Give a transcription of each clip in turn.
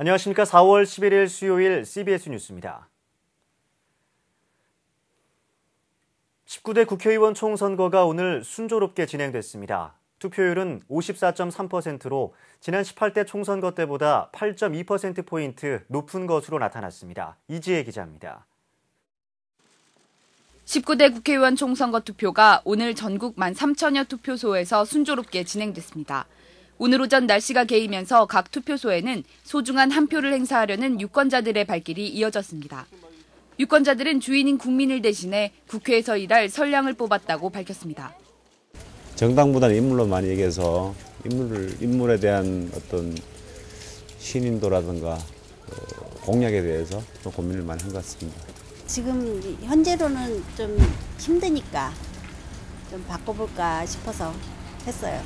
안녕하십니까. 4월 11일 수요일 CBS 뉴스입니다. 19대 국회의원 총선거가 오늘 순조롭게 진행됐습니다. 투표율은 54.3%로 지난 18대 총선거 때보다 8.2%포인트 높은 것으로 나타났습니다. 이지혜 기자입니다. 19대 국회의원 총선거 투표가 오늘 전국 1 3천여 투표소에서 순조롭게 진행됐습니다. 오늘 오전 날씨가 개이면서 각 투표소에는 소중한 한 표를 행사하려는 유권자들의 발길이 이어졌습니다. 유권자들은 주인인 국민을 대신해 국회에서 일할 선량을 뽑았다고 밝혔습니다. 정당보다는 인물로 많이 얘기해서 인물을, 인물에 대한 어떤 신인도라든가 어, 공약에 대해서 좀 고민을 많이 한 것 같습니다. 지금 현재로는 좀 힘드니까 좀 바꿔볼까 싶어서 했어요.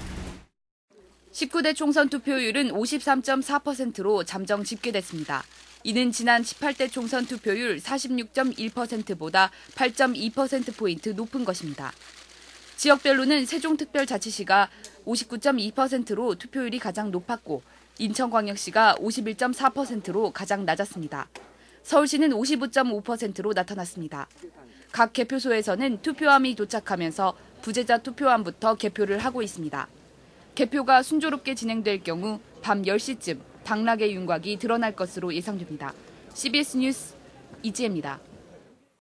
19대 총선 투표율은 53.4%로 잠정 집계됐습니다. 이는 지난 18대 총선 투표율 46.1%보다 8.2%포인트 높은 것입니다. 지역별로는 세종특별자치시가 59.2%로 투표율이 가장 높았고 인천광역시가 51.4%로 가장 낮았습니다. 서울시는 55.5%로 나타났습니다. 각 개표소에서는 투표함이 도착하면서 부재자 투표함부터 개표를 하고 있습니다. 개표가 순조롭게 진행될 경우 밤 10시쯤 당락의 윤곽이 드러날 것으로 예상됩니다. CBS 뉴스 이지혜입니다.